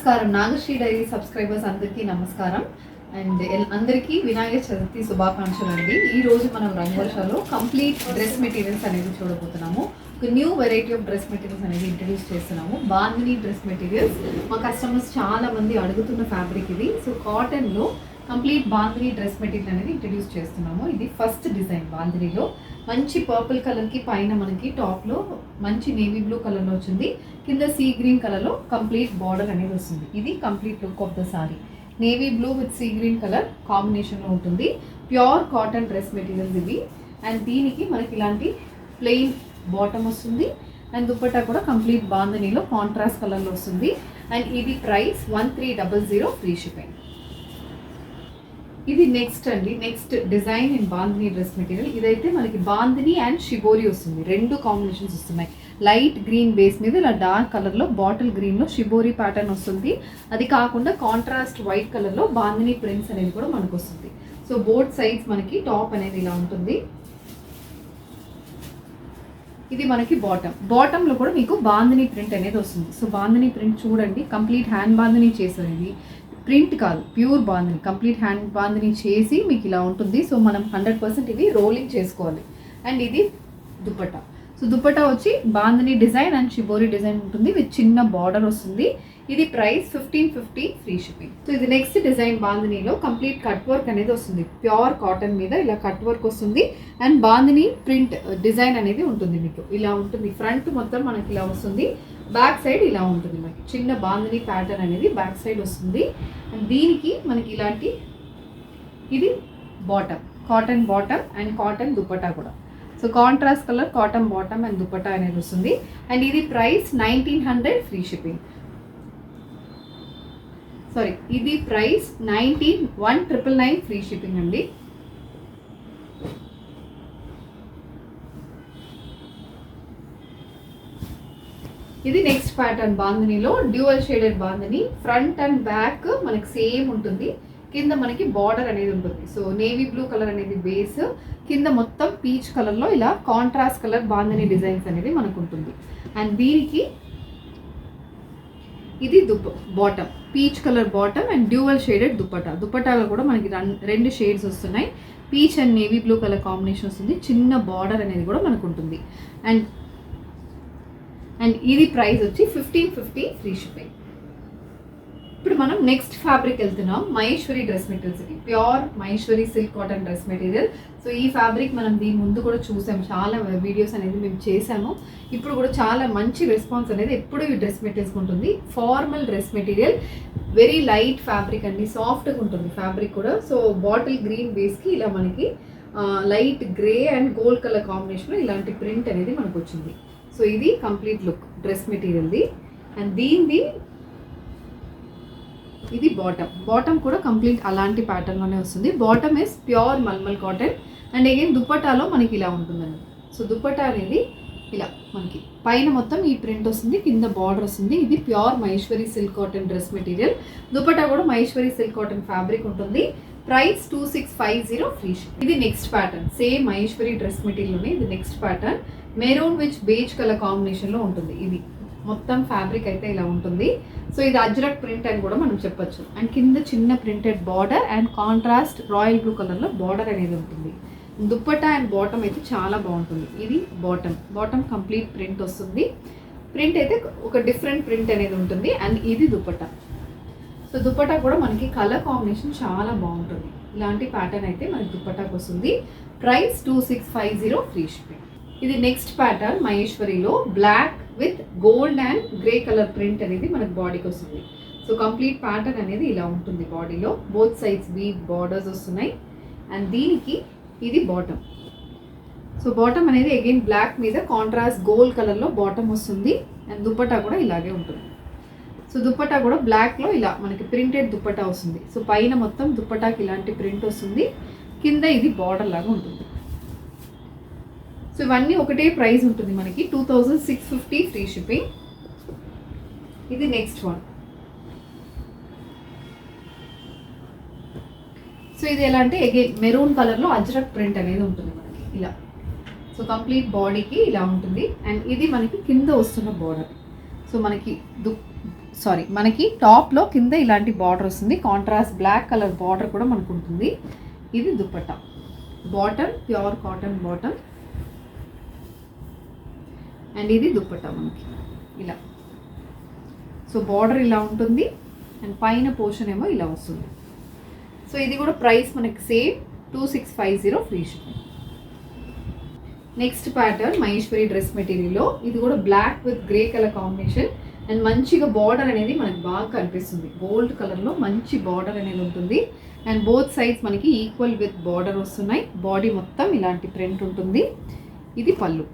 నమస్కారం. Nagasri dairy subscribers అందరికీ నమస్కారం. అండ్ ఎల్- అందరికీ వినాయక చవితి శుభాకాంక్షలు అండి. ఈ రోజు మనం రంగవర్షాలో కంప్లీట్ డ్రెస్ మెటీరియల్స్ అనేది చూడబోతున్నాము. ఒక new variety of dress materials అనేది ఇంట్రడ్యూస్ చేస్తున్నాము. Bandhani dress materials. మా కస్టమర్స్ చాలా మంది అడుగుతున్న ఫ్యాబ్రిక్ ఇది. సో కాటన్లో కంప్లీట్ బాందిని డ్రెస్ మెటీరియల్ అనేది ఇంట్రడ్యూస్ చేస్తున్నాము. ఇది ఫస్ట్ డిజైన్ బాందినిలో. మంచి పర్పుల్ కలర్కి పైన మనకి టాప్లో మంచి నేవీ బ్లూ కలర్లో వచ్చింది. కింద సీ గ్రీన్ కలర్లో కంప్లీట్ బార్డర్ అనేది వస్తుంది. ఇది complete look of the sorry navy blue with sea green colour కాంబినేషన్లో ఉంటుంది. ప్యూర్ కాటన్ డ్రెస్ మెటీరియల్స్ ఇవి. అండ్ దీనికి మనకి ఇలాంటి ప్లెయిన్ బాటమ్ వస్తుంది. అండ్ దుపట్టా కూడా కంప్లీట్ బాందనీలో కాంట్రాస్ట్ కలర్లో వస్తుంది. అండ్ ఇది price one three double zero free shipping ఇది నెక్స్ట్ అండి. Next design in bandhani dress material ఇదైతే మనకి బాందిని అండ్ షిబోరి వస్తుంది. రెండు కాంబినేషన్స్ వస్తున్నాయి. లైట్ గ్రీన్ బేస్ మీద ఇలా డార్క్ కలర్లో బాటిల్ గ్రీన్లో షిబోరి ప్యాటర్న్ వస్తుంది. అది కాకుండా కాంట్రాస్ట్ వైట్ కలర్లో బాందిని ప్రింట్స్ అనేది కూడా మనకు వస్తుంది. సో బోర్డ్ సైడ్స్ మనకి టాప్ అనేది ఇలా ఉంటుంది. ఇది మనకి బాటమ్ బాటంలో కూడా మీకు బాందిని ప్రింట్ అనేది వస్తుంది. సో బాందిని ప్రింట్ చూడండి. కంప్లీట్ హ్యాండ్ బాందిని చేసేది ప్రింట్ కాదు pure bandhani complete hand bandhani చేసి మీకు ఇలా ఉంటుంది. సో మనం హండ్రెడ్ పర్సెంట్ ఇవి రోలింగ్ చేసుకోవాలి. అండ్ ఇది దుప్పటా సో దుప్పటా వచ్చి bandhani design and shibori design ఉంటుంది. విత్ చిన్న బార్డర్ వస్తుంది. ఇది price fifteen fifty free shipping. So ఇది నెక్స్ట్ డిజైన్ బాందినీలో కంప్లీట్ కట్ వర్క్ అనేది వస్తుంది. ప్యూర్ కాటన్ మీద ఇలా కట్ వర్క్ వస్తుంది. అండ్ బాందిని ప్రింట్ డిజైన్ అనేది ఉంటుంది మీకు. ఇలా ఉంటుంది. ఫ్రంట్ మొత్తం మనకి ఇలా వస్తుంది. బ్యాక్ సైడ్ ఇలా ఉంటుంది మనకి. చిన్న బాందని ప్యాటర్న్ అనేది బ్యాక్ సైడ్ వస్తుంది. అండ్ దీనికి మనకి ఇలాంటి ఇది bottom cotton bottom and cotton dupatta కూడా. So contrast colour cotton bottom and dupatta అనేది వస్తుంది. అండ్ ఇది price nineteen hundred free shipping. Sorry ఇది price nineteen one triple nine free shipping అండి. ఇది next pattern బాంధనీలో dual shaded bandhani front and back మనకి same ఉంటుంది. కింద మనకి బార్డర్ అనేది ఉంటుంది. సో నేవీ బ్లూ కలర్ అనేది బేస్ కింద మొత్తం పీచ్ కలర్లో ఇలా కాంట్రాస్ట్ కలర్ బాంధని డిజైన్స్ అనేది మనకు ఉంటుంది. అండ్ దీనికి ఇది దుప్ప bottom peach colour bottom and dual shaded dupatta. దుప్పటాలో కూడా మనకి రెండు షేడ్స్ వస్తున్నాయి. Peach and navy blue colour combination వస్తుంది. చిన్న బార్డర్ అనేది కూడా మనకు ఉంటుంది. అండ్ అండ్ ఇది ప్రైస్ వచ్చి ఫిఫ్టీన్ ఫిఫ్టీ ఫ్రీ షిప్పింగ్. ఇప్పుడు మనం నెక్స్ట్ ఫ్యాబ్రిక్ వెళ్తున్నాం. Maheshwari dress మెటీరియల్స్కి pure Maheshwari silk cotton dress material. So ఈ ఫ్యాబ్రిక్ మనం దీని ముందు కూడా చూసాం. చాలా వీడియోస్ అనేది మేము చేసాము ఇప్పుడు కూడా చాలా మంచి రెస్పాన్స్ అనేది ఎప్పుడు ఈ డ్రెస్ మెటీరియల్స్ ఉంటుంది. Formal dress material. Very light fabric అండి. సాఫ్ట్గా ఉంటుంది ఫ్యాబ్రిక్ కూడా. సో బాటిల్ గ్రీన్ బేస్కి ఇలా మనకి light grey and gold colour కాంబినేషన్లో ఇలాంటి ప్రింట్ అనేది మనకు వచ్చింది. సో ఇది కంప్లీట్ లుక్ డ్రెస్ మెటీరియల్ది అండ్ దీనిది ఇది బాటమ్ బాటమ్ కూడా కంప్లీట్ అలాంటి ప్యాటర్న్లోనే వస్తుంది. Bottom is pure mulmul cotton and again దుప్పటాలో మనకి ఇలా ఉంటుందండి. సో దుప్పటా అనేది ఇలా మనకి. పైన మొత్తం ఈ ప్రింట్ వస్తుంది కింద బార్డర్ వస్తుంది. ఇది pure Maheshwari silk cotton dress material dupatta కూడా మహేశ్వరి సిల్క్ కాటన్ ఫ్యాబ్రిక్ ఉంటుంది. Price two six five zero free ఇది next pattern same Maheshwari dress మెటీరియల్లోనే ఇది next pattern maroon which beige colour కాంబినేషన్లో ఉంటుంది. ఇది మొత్తం ఫ్యాబ్రిక్ అయితే ఇలా ఉంటుంది. సో ఇది అజ్రక్ ప్రింట్ అని కూడా మనం చెప్పొచ్చు. అండ్ కింద చిన్న printed border and contrast royal blue కలర్లో బార్డర్ అనేది ఉంటుంది. దుప్పట్టా అండ్ బాటమ్ అయితే చాలా బాగుంటుంది. ఇది బాటమ్ బాటమ్ కంప్లీట్ ప్రింట్ వస్తుంది. ప్రింట్ అయితే ఒక డిఫరెంట్ ప్రింట్ అనేది ఉంటుంది. అండ్ ఇది దుప్పట్టా సో దుప్పట్టా కూడా మనకి కలర్ కాంబినేషన్ చాలా బాగుంటుంది. ఇలాంటి ప్యాటర్న్ అయితే మనకి దుప్పట్టాకి వస్తుంది. Price two six five zero free shipping ఇది next pattern మహేశ్వరిలో. Black with gold and grey colour print అనేది మనకి బాడీకి వస్తుంది. సో కంప్లీట్ ప్యాటర్న్ అనేది ఇలా ఉంటుంది బాడీలో బోత్ సైడ్స్ వీ బార్డర్స్ వస్తున్నాయి. అండ్ దీనికి ఇది బాటమ్ సో బాటమ్ అనేది అగైన్ బ్లాక్ మీద కాంట్రాస్ట్ గోల్డ్ కలర్లో బాటమ్ వస్తుంది. అండ్ దుప్పటా కూడా ఇలాగే ఉంటుంది. సో దుప్పటా కూడా బ్లాక్లో ఇలా మనకి ప్రింటెడ్ దుప్పటా వస్తుంది. సో పైన మొత్తం దుప్పటాకి ఇలాంటి ప్రింట్ వస్తుంది. కింద ఇది బార్డర్ లాగా ఉంటుంది. సో ఇవన్నీ ఒకటే ప్రైస్ ఉంటుంది మనకి. Two thousand six fifty free shipping ఇది నెక్స్ట్ వన్ సో ఇది ఎలా అంటే అగైన్ మెరూన్ కలర్లో అజ్రక్ ప్రింట్ అనేది ఉంటుంది మనకి. ఇలా. సో కంప్లీట్ బాడీకి ఇలా ఉంటుంది. అండ్ ఇది మనకి కింద వస్తున్న బార్డర్ సో మనకి దు సారీ మనకి టాప్లో కింద ఇలాంటి బార్డర్ వస్తుంది. కాంట్రాస్ట్ బ్లాక్ కలర్ బార్డర్ కూడా మనకు ఉంటుంది. ఇది dupatta. Bottom pure cotton bottom and ఇది దుప్పట్ట మనకి. ఇలా. సో బార్డర్ ఇలా ఉంటుంది. అండ్ పైన పోర్షన్ ఏమో ఇలా వస్తుంది. సో ఇది కూడా ప్రైస్ మనకి same two six five zero free shipping next pattern Maheshwari dress మెటీరియల్లో ఇది కూడా black with grey colour combination and మంచిగా బార్డర్ అనేది మనకి బాగా కనిపిస్తుంది. గోల్డ్ కలర్లో మంచి బార్డర్ అనేది ఉంటుంది. అండ్ బోత్ సైడ్స్ మనకి ఈక్వల్ విత్ బార్డర్ వస్తున్నాయి. బాడీ మొత్తం ఇలాంటి ప్రింట్ ఉంటుంది. ఇది పళ్ళు.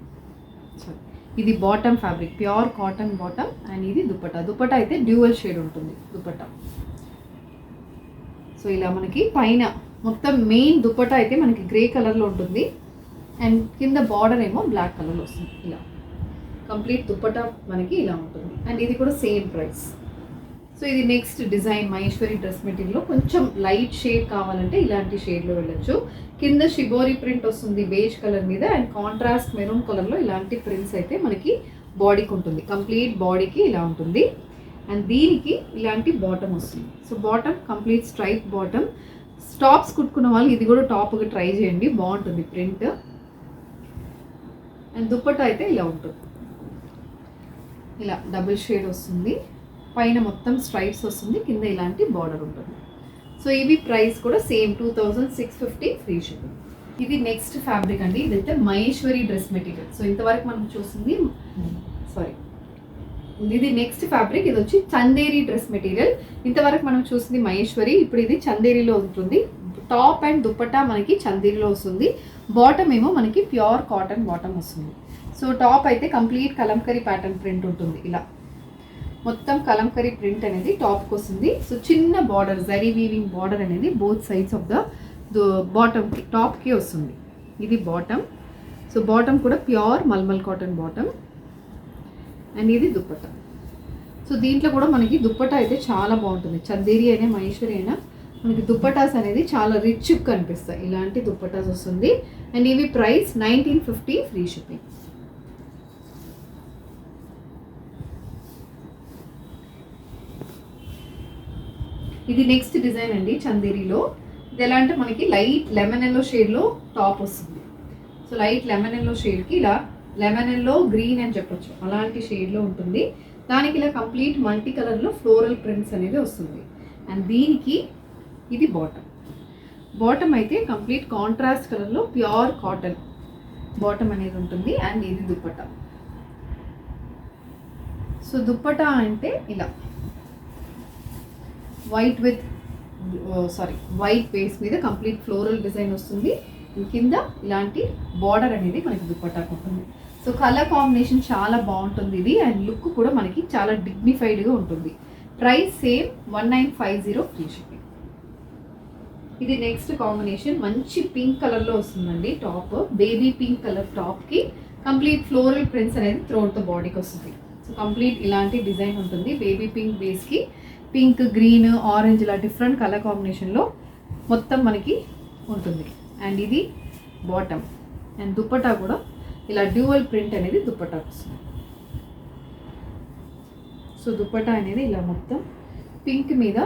సారీ ఇది bottom fabric pure cotton bottom and ఇది దుపట్టా దుపట్టా అయితే డ్యూయల్ షేడ్ ఉంటుంది దుపట్టా సో ఇలా మనకి పైన మొత్తం మెయిన్ దుపట్టా అయితే మనకి గ్రే కలర్లో ఉంటుంది అండ్ కింద బార్డర్ ఏమో బ్లాక్ కలర్లో వస్తుంది. ఇలా. కంప్లీట్ దుప్పట మనకి ఇలా ఉంటుంది. అండ్ ఇది కూడా సేమ్ ప్రైస్ సో ఇది నెక్స్ట్ డిజైన్ మహేశ్వరి డ్రెస్ మెటీరియల్లో కొంచెం లైట్ షేడ్ కావాలంటే ఇలాంటి షేడ్లో వెళ్ళొచ్చు. కింద షిబోరి ప్రింట్ వస్తుంది బేజ్ కలర్ మీద అండ్ కాంట్రాస్ట్ మెరూన్ కలర్లో ఇలాంటి ప్రింట్స్ అయితే మనకి బాడీకి ఉంటుంది. కంప్లీట్ బాడీకి ఇలా ఉంటుంది. అండ్ దీనికి ఇలాంటి బాటమ్ వస్తుంది. So bottom complete straight bottom stops కుట్టుకున్న వాళ్ళు ఇది కూడా టాప్గా ట్రై చేయండి. బాగుంటుంది ప్రింట్ అండ్ దుప్పట్ట అయితే ఇలా ఉంటుంది. ఇలా డబుల్ షేడ్ వస్తుంది. పైన మొత్తం స్ట్రైప్స్ వస్తుంది కింద ఇలాంటి బార్డర్ ఉంటుంది. సో ఇవి ప్రైస్ కూడా same two thousand six fifty free shipping ఇది నెక్స్ట్ ఫ్యాబ్రిక్ అండి. ఇదైతే మహేశ్వరి డ్రెస్ మెటీరియల్ సో ఇంతవరకు మనం చూసింది సారీ ఇది నెక్స్ట్ ఫ్యాబ్రిక్ ఇది వచ్చి చందేరి డ్రెస్ మెటీరియల్ ఇంతవరకు మనం చూసింది మహేశ్వరి ఇప్పుడు ఇది చందేరిలో ఉంటుంది. టాప్ అండ్ దుప్పట్టా మనకి చందేరిలో వస్తుంది. బాటమ్ ఏమో మనకి ప్యూర్ కాటన్ బాటమ్ వస్తుంది. సో టాప్ అయితే కంప్లీట్ కలంకరీ ప్యాటర్న్ ప్రింట్ ఉంటుంది. ఇలా. మొత్తం కలంకరీ ప్రింట్ అనేది టాప్కి వస్తుంది. సో చిన్న బార్డర్ జరీ వీవింగ్ బార్డర్ అనేది బోత్ సైడ్స్ ఆఫ్ ద బాటమ్కి టాప్కి వస్తుంది. ఇది బాటమ్ సో బాటమ్ కూడా pure mulmul cotton bottom and ఇది దుప్పట సో దీంట్లో కూడా మనకి దుప్పట అయితే చాలా బాగుంటుంది. చందేరి అయినా మహేశ్వరి అయినా మనకి దుప్పటాస్ అనేది చాలా రిచ్ కనిపిస్తాయి. ఇలాంటి దుప్పటాస్ వస్తుంది. అండ్ ఇవి price nineteen fifty free shipping ఇది నెక్స్ట్ డిజైన్ అండి చందేరిలో. ఇది ఎలా అంటే మనకి లైట్ లెమన్ ఎల్లో షేడ్లో టాప్ వస్తుంది. సో లైట్ లెమన్ ఎల్లో షేడ్కి ఇలా లెమన్ ఎల్లో గ్రీన్ అని చెప్పొచ్చు. అలాంటి షేడ్లో ఉంటుంది. దానికి ఇలా కంప్లీట్ మల్టీ కలర్లో ఫ్లోరల్ ప్రింట్స్ అనేది వస్తుంది. అండ్ దీనికి ఇది బాటమ్ బాటమ్ అయితే కంప్లీట్ కాంట్రాస్ట్ కలర్లో ప్యూర్ కాటన్ బాటమ్ అనేది ఉంటుంది. అండ్ ఇది దుప్పట. సో దుప్పట అంటే ఇలా. White with sorry white base మీద కంప్లీట్ ఫ్లోరల్ డిజైన్ వస్తుంది. కింద ఇలాంటి బార్డర్ అనేది మనకి దుప్పట్టాకు ఉంటుంది. సో కలర్ కాంబినేషన్ చాలా బాగుంటుంది ఇది. అండ్ లుక్ కూడా మనకి చాలా డిగ్నిఫైడ్గా ఉంటుంది. Price same one nine five zero free shipping. ఇది నెక్స్ట్ కాంబినేషన్. మంచి పింక్ కలర్లో వస్తుందండి టాప్. బేబీ పింక్ కలర్ టాప్కి కంప్లీట్ ఫ్లోరల్ ప్రింట్స్ అనేది త్రోట్ ద బాడీకి వస్తుంది. సో కంప్లీట్ ఇలాంటి డిజైన్ ఉంటుంది. బేబీ పింక్ బేస్కి. పింక్ గ్రీన్ ఆరెంజ్ ఇలా డిఫరెంట్ కలర్ కాంబినేషన్లో మొత్తం మనకి ఉంటుంది. అండ్ ఇది బాటమ్ అండ్ దుప్పటా కూడా ఇలా డ్యూవల్ ప్రింట్ అనేది దుప్పటా వస్తుంది. సో దుప్పటా అనేది ఇలా మొత్తం పింక్ మీద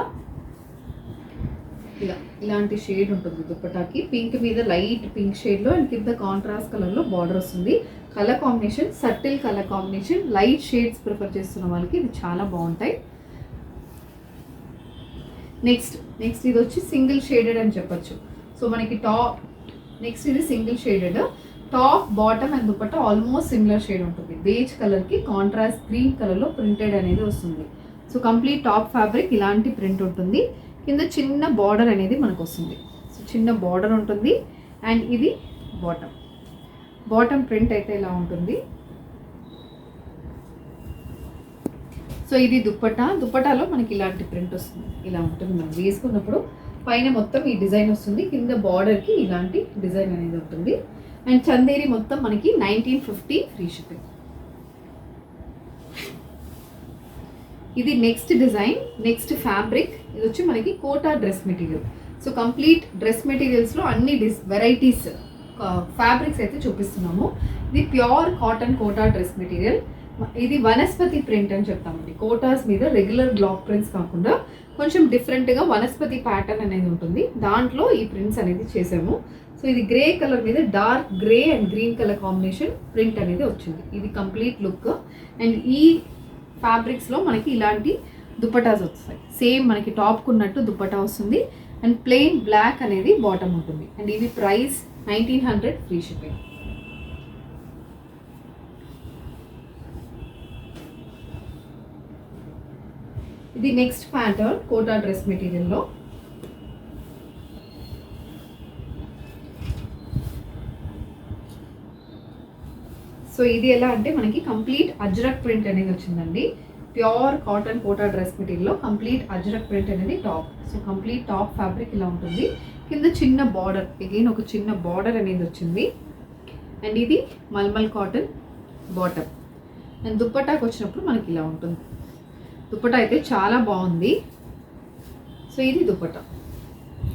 ఇలా ఇలాంటి షేడ్ ఉంటుంది దుప్పటాకి పింక్ మీద లైట్ పింక్ షేడ్లో అండ్ కింద కాంట్రాస్ట్ కలర్లో బార్డర్ వస్తుంది. Colour combination subtle colour combination light shades prefer చేస్తున్న వాళ్ళకి ఇది చాలా బాగుంటాయి. నెక్స్ట్ నెక్స్ట్ ఇది వచ్చి సింగిల్ షేడెడ్ అని చెప్పొచ్చు. సో మనకి టాప్ నెక్స్ట్ ఇది single shaded. Top bottom and dupatta almost similar shade ఉంటుంది. బేజ్ కలర్కి కాంట్రాస్ట్ గ్రీన్ కలర్లో ప్రింటెడ్ అనేది వస్తుంది. సో కంప్లీట్ టాప్ ఫ్యాబ్రిక్ ఇలాంటి ప్రింట్ ఉంటుంది. కింద చిన్న బార్డర్ అనేది మనకు వస్తుంది సో చిన్న బార్డర్ ఉంటుంది. అండ్ ఇది బాటమ్. బాటమ్ ప్రింట్ అయితే ఇలా ఉంటుంది. సో ఇది దుప్పట దుప్పటాలో మనకి ఇలాంటి ప్రింట్ వస్తుంది. ఇలా ఉంటుంది. మనం వేసుకున్నప్పుడు పైన మొత్తం ఈ డిజైన్ వస్తుంది. కింద బార్డర్కి ఇలాంటి డిజైన్ అనేది ఉంటుంది. అండ్ చందేరి మొత్తం మనకి నైన్టీన్ ఫిఫ్టీ ఫ్రీ షిప్పింగ్. ఇది నెక్స్ట్ డిజైన్ నెక్స్ట్ ఫ్యాబ్రిక్ ఇది వచ్చి మనకి Kota dress material so complete dress మెటీరియల్స్లో అన్ని డిస్ వెరైటీస్ ఫ్యాబ్రిక్స్ అయితే చూపిస్తున్నాము. ఇది pure cotton Kota dress material ఇది వనస్పతి ప్రింట్ అని చెప్తామండి. కోటాస్ మీద రెగ్యులర్ బ్లాక్ ప్రింట్స్ కాకుండా కొంచెం డిఫరెంట్గా వనస్పతి ప్యాటర్న్ అనేది ఉంటుంది. దాంట్లో ఈ ప్రింట్స్ అనేది చేసాము సో ఇది గ్రే కలర్ మీద dark grey and green colour combination print అనేది వచ్చింది. ఇది కంప్లీట్ లుక్ అండ్ ఈ ఫ్యాబ్రిక్స్లో మనకి ఇలాంటి దుప్పటాస్ వస్తాయి. సేమ్ మనకి టాప్కు ఉన్నట్టు దుప్పటా వస్తుంది. అండ్ ప్లెయిన్ బ్లాక్ అనేది బాటమ్ ఉంటుంది. అండ్ ఇది price nineteen hundred free shipping ఇది నెక్స్ట్ ప్యాటర్న్ కోటా డ్రెస్ మెటీరియల్లో. సో ఇది ఎలా అంటే మనకి కంప్లీట్ అజ్రక్ ప్రింట్ అనేది వచ్చిందండి. ప్యూర్ కాటన్ కోటా డ్రెస్ మెటీరియల్లో కంప్లీట్ అజ్రక్ ప్రింట్ అనేది top. So complete top fabric ఇలా ఉంటుంది. కింద చిన్న బార్డర్ అగైన్ ఒక చిన్న బార్డర్ అనేది వచ్చింది. అండ్ ఇది మల్మల్ కాటన్ బాటమ్. అండ్ దుప్పటాకు వచ్చినప్పుడు మనకి ఇలా ఉంటుంది. దుప్పట అయితే చాలా బాగుంది. సో ఇది దుప్పట.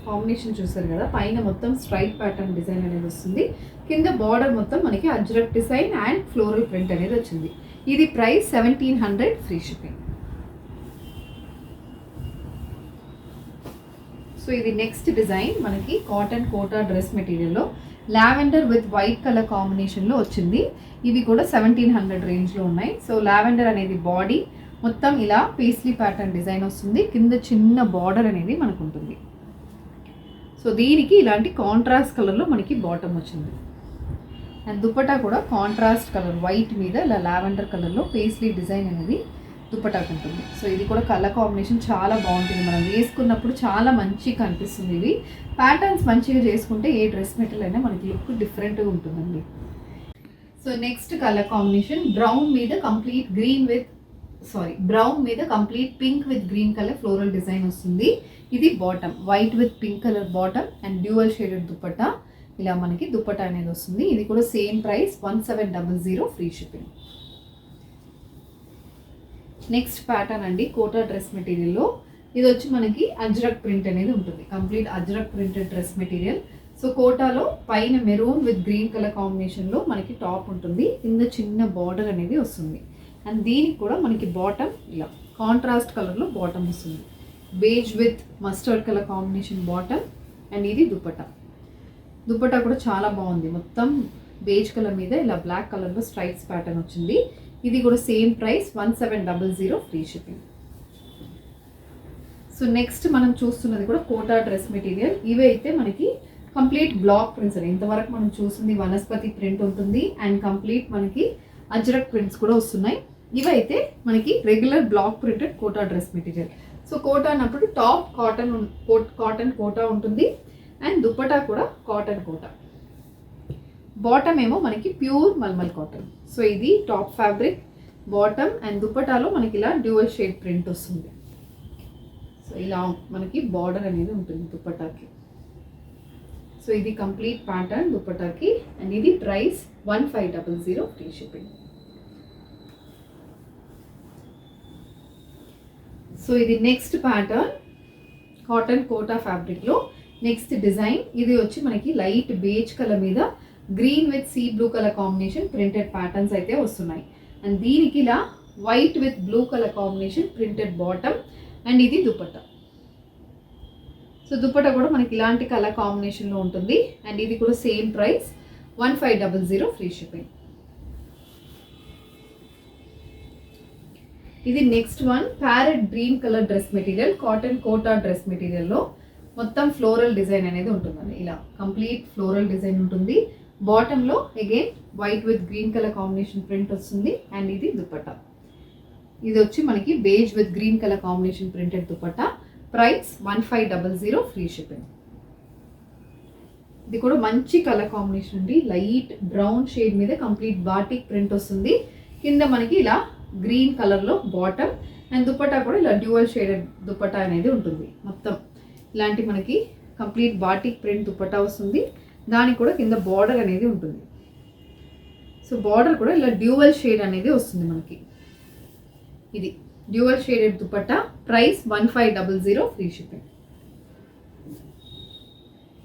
కాంబినేషన్ చూసారు కదా పైన మొత్తం స్ట్రైట్ ప్యాటర్న్ డిజైన్ అనేది వస్తుంది. కింద బార్డర్ మొత్తం మనకి Ajrak design and floral print అనేది వచ్చింది. ఇది price seventeen hundred free shipping. So ఇది నెక్స్ట్ డిజైన్ మనకి కాటన్ కోటా డ్రెస్ మెటీరియల్లో. లావెండర్ విత్ వైట్ కలర్ కాంబినేషన్లో వచ్చింది. ఇవి కూడా సెవెంటీన్ హండ్రెడ్ రేంజ్లో ఉన్నాయి. సో లావెండర్ అనేది బాడీ మొత్తం ఇలా పేస్లీ ప్యాటర్న్ డిజైన్ వస్తుంది. కింద చిన్న బార్డర్ అనేది మనకు ఉంటుంది సో దీనికి ఇలాంటి కాంట్రాస్ట్ కలర్లో మనకి బాటమ్ వచ్చింది. అండ్ దుపటా కూడా కాంట్రాస్ట్ కలర్ వైట్ మీద ఇలా లావెండర్ కలర్లో పేస్లీ డిజైన్ అనేది దుపట్టాకు ఉంటుంది. సో ఇది కూడా కలర్ కాంబినేషన్ చాలా బాగుంటుంది. మనం వేసుకున్నప్పుడు చాలా మంచిగా కనిపిస్తుంది ఇది. ప్యాటర్న్స్ మంచిగా చేసుకుంటే ఏ డ్రెస్ మెటీరియల్ అయినా మనకి లుక్ డిఫరెంట్గా ఉంటుందండి. So next colour combination brown మీద complete green with sorry brown మీద complete pink with green colour floral design వస్తుంది. ఇది bottom white with pink colour bottom and dual shaded dupatta. ఇలా మనకి దుప్పటా అనేది వస్తుంది. ఇది కూడా same price one seven double zero free shipping next pattern అండి కోటా డ్రెస్ మెటీరియల్లో ఇది వచ్చి మనకి అజ్రక్ ప్రింట్ అనేది ఉంటుంది. Complete Ajrak printed dress material. So కోటాలో పైన మెరూన్ విత్ గ్రీన్ కలర్ కాంబినేషన్లో మనకి టాప్ ఉంటుంది. కింద చిన్న బార్డర్ అనేది వస్తుంది. అండ్ దీనికి కూడా మనకి బాటమ్ ఇలా కాంట్రాస్ట్ కలర్లో బాటమ్ వస్తుంది. Beige with mustard colour combination bottom and ఇది దుపట్టా. దుపట్టా కూడా చాలా బాగుంది. మొత్తం బేజ్ కలర్ మీద ఇలా బ్లాక్ కలర్లో స్ట్రైప్స్ ప్యాటర్న్ వచ్చింది. ఇది కూడా same price one seven double zero free shipping so next మనం చూస్తున్నది కూడా కోటా డ్రెస్ మెటీరియల్ ఇవి అయితే మనకి కంప్లీట్ బ్లాక్ ప్రింట్స్ అని ఇంతవరకు మనం చూసింది వనస్పతి ప్రింట్ ఉంటుంది. అండ్ కంప్లీట్ మనకి అజ్రక్ ప్రింట్స్ కూడా వస్తున్నాయి. ఇవైతే మనకి regular black printed Kota dress material so Kota అన్నప్పుడు టాప్ కాటన్ కాటన్ కోటా ఉంటుంది అండ్ దుప్పటా కూడా కాటన్ కోటా బాటమ్ ఏమో మనకి ప్యూర్ మల్మల్ కాటన్ సో ఇది టాప్ ఫ్యాబ్రిక్ బాటమ్ అండ్ దుప్పటాలో మనకి ఇలా డ్యూయల్ షేడ్ ప్రింట్ వస్తుంది. సో ఇలా మనకి బార్డర్ అనేది ఉంటుంది దుప్పటాకి. సో ఇది కంప్లీట్ ప్యాటర్న్ దుప్పటాకి అండ్ ఇది price one five double zero free shipping so ఇది నెక్స్ట్ ప్యాటర్న్ కాటన్ కోటా ఫ్యాబ్రిక్లో నెక్స్ట్ డిజైన్ ఇది వచ్చి మనకి లైట్ బేజ్ కలర్ మీద green with sea blue colour combination printed patterns అయితే వస్తున్నాయి. అండ్ దీనికి ఇలా white with blue colour combination printed bottom and ఇది దుపట్టా. సో దుపట్టా కూడా మనకి ఇలాంటి కలర్ కాంబినేషన్లో ఉంటుంది. అండ్ ఇది కూడా same price one five double zero free shipping ఇది next one parrot green colour dress material cotton Kota dress మెటీరియల్లో మొత్తం ఫ్లోరల్ డిజైన్ అనేది ఉంటుందండి. ఇలా కంప్లీట్ ఫ్లోరల్ డిజైన్ ఉంటుంది. బాటంలో again white with green colour combination print వస్తుంది. అండ్ ఇది దుపట్టా ఇది వచ్చి మనకి beige with green colour combination printed dupatta price one five double zero free shipping ఇది కూడా మంచి కలర్ కాంబినేషన్ అండి. లైట్ బ్రౌన్ షేడ్ మీద కంప్లీట్ బాటిక్ ప్రింట్ వస్తుంది. కింద మనకి ఇలా గ్రీన్ కలర్లో బాటమ్ అండ్ దుపట్టా కూడా ఇలా డ్యూవల్ షేడెడ్ దుపట్టా అనేది ఉంటుంది. మొత్తం ఇలాంటి మనకి కంప్లీట్ బాటిక్ ప్రింట్ దుపట్టా వస్తుంది. దానికి కూడా కింద బార్డర్ అనేది ఉంటుంది. సో బార్డర్ కూడా ఇలా డ్యూవల్ షేడ్ అనేది వస్తుంది మనకి. ఇది dual shaded dupatta. Price one five double zero free shipping.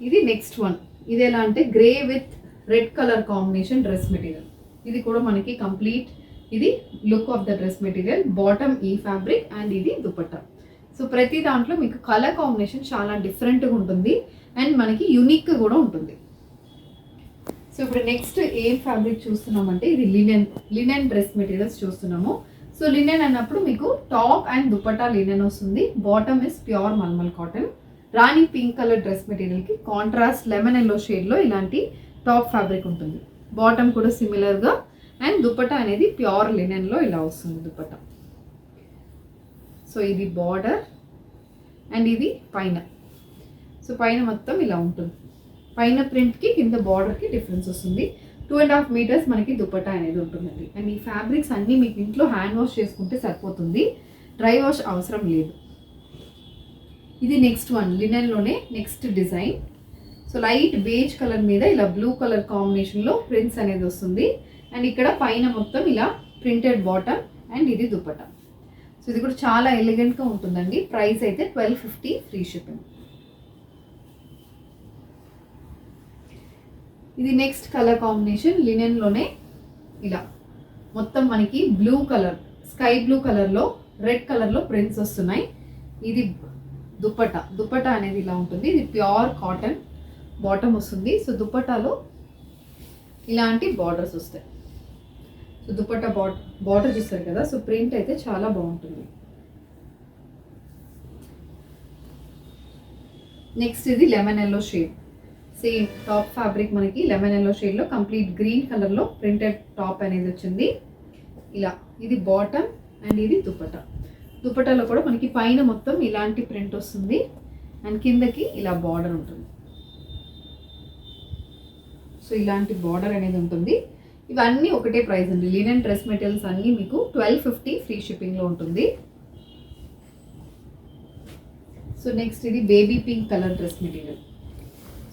ఇది నెక్స్ట్ వన్. ఇది ఎలా అంటే grey with red colour combination dress material. ఇది కూడా మనకి కంప్లీట్ ఇది look of the dress material bottom ఈ ఫ్యాబ్రిక్ అండ్ ఇది దుపట్టా. సో ప్రతి దాంట్లో మీకు కలర్ కాంబినేషన్ చాలా డిఫరెంట్గా ఉంటుంది అండ్ మనకి యునిక్ కూడా ఉంటుంది. సో ఇప్పుడు నెక్స్ట్ ఏం ఫ్యాబ్రిక్ చూస్తున్నామంటే ఇది లినెన్ లినెన్ డ్రెస్ మెటీరియల్స్ చూస్తున్నాము. సో లినెన్ అన్నప్పుడు మీకు టాప్ అండ్ దుపట్టా లినెన్ వస్తుంది. Bottom is pure mulmul cotton. Rani pink colour dress మెటీరియల్కి కాంట్రాస్ట్ లెమన్ ఎల్లో షేడ్లో ఇలాంటి టాప్ ఫ్యాబ్రిక్ ఉంటుంది. బాటమ్ కూడా సిమిలర్గా అండ్ దుపట్టా అనేది ప్యూర్ లినెన్లో ఇలా వస్తుంది దుపట్టా. సో ఇది బార్డర్ అండ్ ఇది పైన. సో పైన మొత్తం ఇలా ఉంటుంది. పైన ప్రింట్కి కింద బార్డర్కి డిఫరెన్స్ వస్తుంది. టూ అండ్ హాఫ్ మీటర్స్ మనకి దుపట్టా అనేది ఉంటుందండి. అండ్ ఈ ఫ్యాబ్రిక్స్ అన్నీ మీకు ఇంట్లో హ్యాండ్ వాష్ చేసుకుంటే సరిపోతుంది. డ్రై వాష్ అవసరం లేదు. ఇది next one లినెన్లోనే next design so light beige colour మీద ఇలా బ్లూ కలర్ కాంబినేషన్లో ప్రింట్స్ అనేది వస్తుంది. అండ్ ఇక్కడ పైన మొత్తం ఇలా ప్రింటెడ్ బాటమ్ అండ్ ఇది దుప్పట. సో ఇది కూడా చాలా ఎలిగెంట్గా ఉంటుందండి. ప్రైస్ అయితే ట్వెల్వ్ ఫిఫ్టీ ఫ్రీ షిప్పింగ్ ఇది నెక్స్ట్ కలర్ కాంబినేషన్ లినెన్లోనే ఇలా. మొత్తం మనకి బ్లూ కలర్ స్కై బ్లూ కలర్లో రెడ్ కలర్లో ప్రింట్స్ వస్తున్నాయి. ఇది దుప్పట. దుప్పట అనేది ఇలా ఉంటుంది. ఇది ప్యూర్ కాటన్ బాటమ్ వస్తుంది. సో దుప్పటాలో ఇలాంటి బార్డర్స్ వస్తాయి. సో దుపట్టా బాట్ బార్డర్ చూస్తారు కదా సో ప్రింట్ అయితే చాలా బాగుంటుంది. నెక్స్ట్ ఇది lemon yellow shade same top fabric మనకి లెమన్ ఎల్లో షేడ్లో కంప్లీట్ గ్రీన్ కలర్లో ప్రింటెడ్ టాప్ అనేది వచ్చింది. ఇలా ఇది బాటమ్ అండ్ ఇది దుపట్టా. దుపటాలో కూడా మనకి పైన మొత్తం ఇలాంటి ప్రింట్ వస్తుంది. అండ్ కిందకి ఇలా బార్డర్ ఉంటుంది. సో ఇలాంటి బార్డర్ అనేది ఉంటుంది. ఇవన్నీ ఒకటే ప్రైస్ అండి. లీనెన్ డ్రెస్ మెటీరియల్స్ అన్నీ మీకు ట్వెల్వ్ ఫిఫ్టీ ఫ్రీ షిప్పింగ్లో ఉంటుంది. సో నెక్స్ట్ ఇది baby pink colour dress material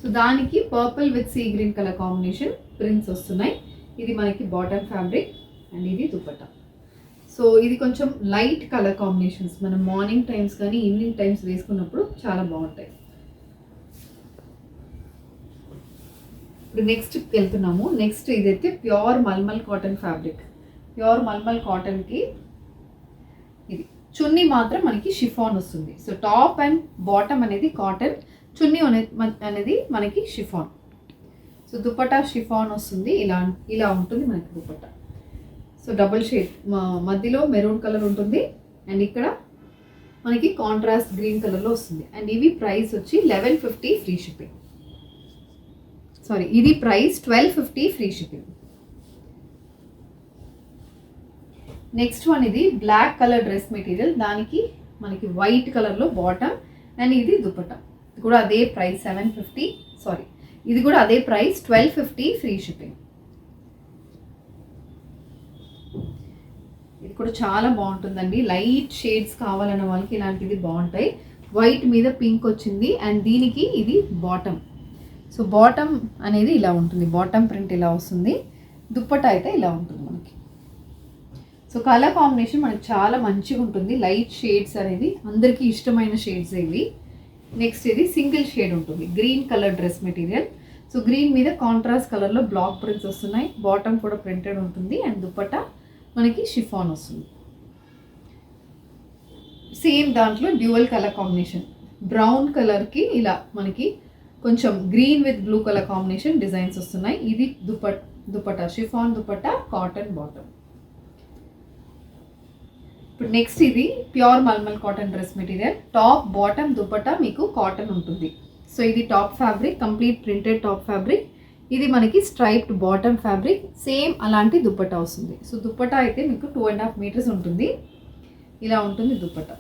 so దానికి purple with sea green colour combination prints వస్తున్నాయి. ఇది మనకి బాటమ్ ఫ్యాబ్రిక్ అండ్ ఇది దుపట్టా సో ఇది కొంచెం లైట్ కలర్ కాంబినేషన్స్ మనం మార్నింగ్ టైమ్స్ కానీ ఈవినింగ్ టైమ్స్ వేసుకున్నప్పుడు చాలా బాగుంటాయి. ఇప్పుడు నెక్స్ట్ వెళ్తున్నాము. నెక్స్ట్ ఇదైతే pure mulmul cotton fabric pure mulmul కాటన్కి ఇది. చున్నీ మాత్రం మనకి షిఫాన్ వస్తుంది. సో టాప్ అండ్ బాటమ్ అనేది కాటన్ చున్నీ అనేది మనకి షిఫాన్. సో దుపట్టా షిఫాన్ వస్తుంది. ఇలా ఇలా ఉంటుంది మనకి దుపట్టా. సో డబుల్ షేడ్ మధ్యలో మెరూన్ కలర్ ఉంటుంది. అండ్ ఇక్కడ మనకి కాంట్రాస్ట్ గ్రీన్ కలర్లో వస్తుంది. అండ్ ఇవి ప్రైస్ వచ్చి eleven fifty free shipping sorry ఇది price twelve fifty free shipping next one ఇది బ్లాక్ కలర్ డ్రెస్ మెటీరియల్ దానికి మనకి వైట్ కలర్లో బాటమ్ అండ్ ఇది దుపట్టా. ఇది కూడా అదే ప్రైస్ సెవెన్ ఫిఫ్టీ సారీ ఇది కూడా అదే price twelve fifty free shipping ఇది కూడా చాలా బాగుంటుందండి. లైట్ షేడ్స్ కావాలన్న వాళ్ళకి ఇలాంటిది బాగుంటాయి. వైట్ మీద పింక్ వచ్చింది అండ్ దీనికి ఇది బాటమ్ సో బాటమ్ అనేది ఇలా ఉంటుంది. బాటమ్ ప్రింట్ ఇలా వస్తుంది. దుప్పట అయితే ఇలా ఉంటుంది మనకి. సో కలర్ కాంబినేషన్ మనకి చాలా మంచిగా ఉంటుంది. లైట్ షేడ్స్ అనేది అందరికీ ఇష్టమైన షేడ్స్ ఇవి. నెక్స్ట్ ఇది సింగిల్ షేడ్ ఉంటుంది. Green colour dress material. So green మీద కాంట్రాస్ట్ కలర్లో బ్లాక్ ప్రింట్స్ వస్తున్నాయి. బాటమ్ కూడా ప్రింటెడ్ ఉంటుంది. అండ్ దుప్పట మనకి షిఫాన్ వస్తుంది. సేమ్ దాంట్లో డ్యూయల్ కలర్ కాంబినేషన్. బ్రౌన్ కలర్కి ఇలా మనకి కొంచెం green with blue colour combination designs వస్తున్నాయి. ఇది dupatta dupatta chiffon dupatta cotton bottom ఇప్పుడు నెక్స్ట్ ఇది pure mulmul cotton dress material top bottom dupatta మీకు కాటన్ ఉంటుంది. సో ఇది top fabric complete printed top fabric ఇది మనకి స్ట్రైప్డ్ బాటమ్ ఫ్యాబ్రిక్ సేమ్ అలాంటి దుప్పట్టా వస్తుంది. సో దుప్పట అయితే మీకు టూ అండ్ హాఫ్ మీటర్స్ ఉంటుంది. ఇలా ఉంటుంది దుప్పట్టా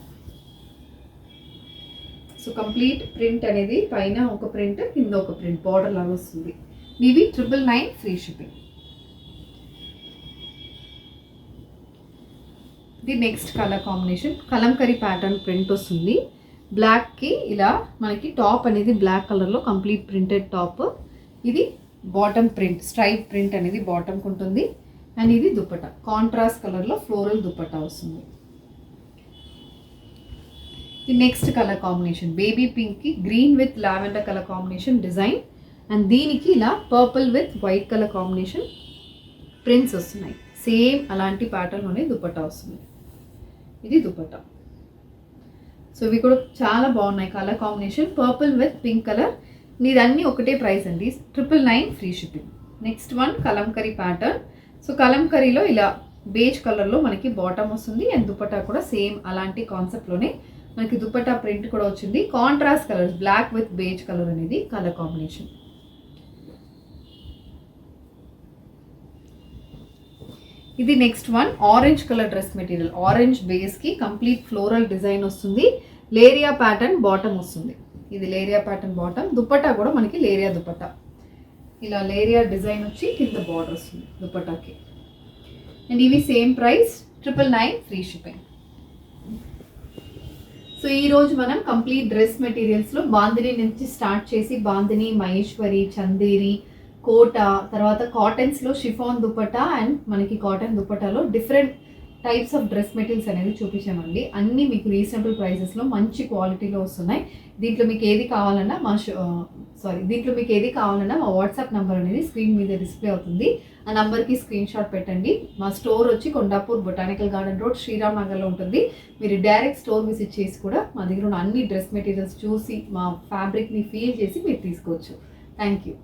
సో కంప్లీట్ ప్రింట్ అనేది పైన ఒక ప్రింట్ కింద ఒక ప్రింట్ బార్డర్ లాగా వస్తుంది. ఇవి triple nine free shipping the next colour combination Kalamkari pattern print వస్తుంది. బ్లాక్కి ఇలా మనకి టాప్ అనేది బ్లాక్ కలర్లో కంప్లీట్ ప్రింటెడ్ టాప్ ఇది బాటమ్ ప్రింట్ స్ట్రైప్ ప్రింట్ అనేది బాటమ్కి ఉంటుంది. అండ్ ఇది దుప్పట కాంట్రాస్ట్ కలర్లో ఫ్లోరల్ దుప్పట వస్తుంది. The next colour combination. Baby పింక్కి green with lavender colour combination design. And దీనికి ఇలా purple with white colour combination prints వస్తున్నాయి. సేమ్ అలాంటి ప్యాటర్న్లోనే దుపట్టా వస్తుంది. ఇది దుపట్టా. సో ఇవి కూడా చాలా బాగున్నాయి colour combination. Purple with pink colour. మీదన్నీ ఒకటే ప్రైస్ అండి. Triple nine free shipping. Next one Kalamkari pattern so కలంకరీలో ఇలా బేజ్ కలర్లో మనకి బాటమ్ వస్తుంది. అండ్ దుపట్టా కూడా సేమ్ అలాంటి కాన్సెప్ట్లోనే మనకి దుపట్టా ప్రింట్ కూడా వచ్చింది. Contrast colours black with beige colour అనేది కలర్ కాంబినేషన్ ఇది next one orange colour dress material orange బేస్కి complete floral design వస్తుంది. లేరియా ప్యాటర్న్ బాటమ్ వస్తుంది. ఇది లేరియా ప్యాటర్న్ బాటమ్ దుపట్టా కూడా మనకి లేరియా దుపట్టా. ఇలా లేరియా డిజైన్ వచ్చి కింద బార్డర్ వస్తుంది దుపట్టాకి. అండ్ ఇవి same price triple nine free shipping so ఈ రోజు మనం కంప్లీట్ డ్రెస్ మెటీరియల్స్లో బాందిని నుంచి స్టార్ట్ చేసి బాందిని మహేశ్వరి చందేరి కోట తర్వాత కాటన్స్లో షిఫాన్ దుపట్టా అండ్ మనకి cotton దుపట్టాలో different types of dress materials అనేది చూపించామండి. అన్నీ మీకు రీజనబుల్ ప్రైసెస్లో మంచి క్వాలిటీలో వస్తున్నాయి. దీంట్లో మీకు ఏది కావాలన్నా మా సారీ దీంట్లో మీకు ఏది కావాలన్నా మా వాట్సాప్ నెంబర్ అనేది స్క్రీన్ మీద డిస్ప్లే అవుతుంది. ఆ నెంబర్కి స్క్రీన్ షాట్ పెట్టండి. మా స్టోర్ వచ్చి Kondapur botanical garden road Sriram నగర్లో ఉంటుంది. మీరు డైరెక్ట్ స్టోర్ విజిట్ చేసి కూడా మా దగ్గర ఉన్న అన్ని డ్రెస్ మెటీరియల్స్ చూసి మా ఫ్యాబ్రిక్ని ఫీల్ చేసి మీరు తీసుకోవచ్చు. Thank you